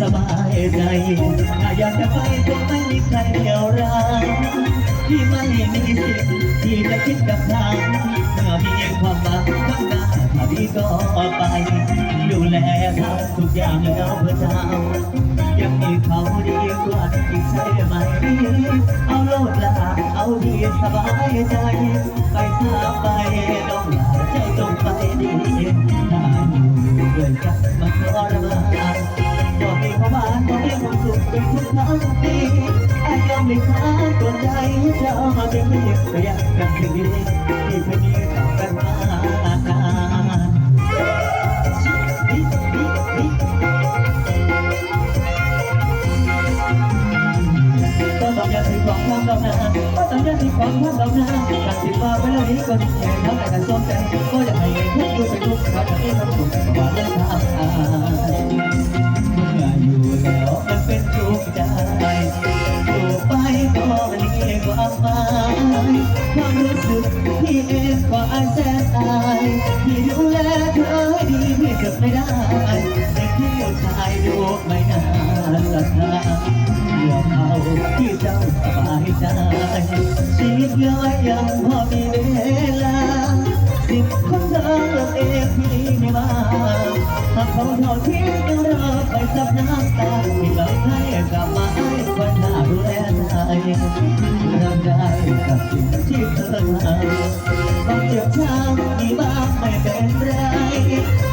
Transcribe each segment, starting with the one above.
สบายใจถ้าอยากจะไปคงไม่มีใครเดียวเราที่ไม่มีสิทธิ์ที่จะคิดกับทางเมื่อมีความหวังข้างหน้าถ้าดีก็ไป ดูแลทำทุกอย่างแล้วเพื่อเจ้ายังมีเขาดีกว่าอีกใช่ไหมเอาโลดลาเอาดีสบายใจ ไปทาไปน้องลาเจ้าจงไปดีถ้าอยู่ด้วยกัน เป็นทุกครั้งปีไอ้ยอมไม่ค้านตัวใจเจ้ามาเป็นเมียก็อยากกันสิ่งดีที่เคยมีต่อกันมานานก็ต้องยันถึงความความดำนาก็ต้องยันถึงความความดำนาการสิว่าไปแล้วนี้ก็ดีเท่าไหร่กันส้มใจก็อยากให้ทุกอยู่เป็นทุกข์ก็จะให้ความสุขว่าเรื่องทา ใจอยู่ไปก็มีความหมายความรู้สึกที่เองก็อาแสนอายที่ดูแลเธอให้ดีที่สุดไม่ได้ในที่ชายดูไม่น่าศรัทธาเมื่อเขาที่เจ้าสบายใจชีวิตเหลือยังพอมีเวลาสิบคนเธอเลือกเองที่ไม่มาหากเขาเท่าที่ยังรอไปสับน้ำตาที่เราได้กับสิ่งที่เธอทำความเจ็บช้ำมีบ้างไม่เป็นไร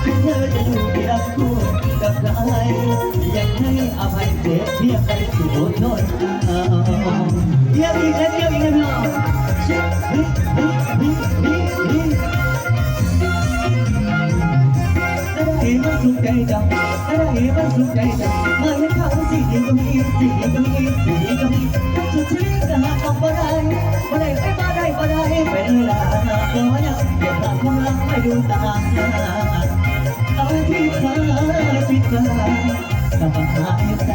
ถึงเธอจะอยู่เพียงคู่กับใครยังให้อภัยเจ็บเพียงใดที่อดทนเอาเยี่ยมอีกแล้วเยี่ยมอีกแล้วพี่น้องชิเฮ้ยเฮ้ยเฮ้ยเฮ้ยเฮ้ยได้มันสุขใจจัง ได้มันสุขใจจังมาเห็นเขาสิ่งดีก็มีสิ่งดีก็มีสิ่งดีก็มีทั้งสุดชีวิตก็หาของบ่ได้บ่ได้ไปบ่ได้บ่ได้ไปเลยล่ะเพราะว่ายังเก็บหลักความรักไม่ดูตาเอาที่ฟ้าปิดตาสบาใจ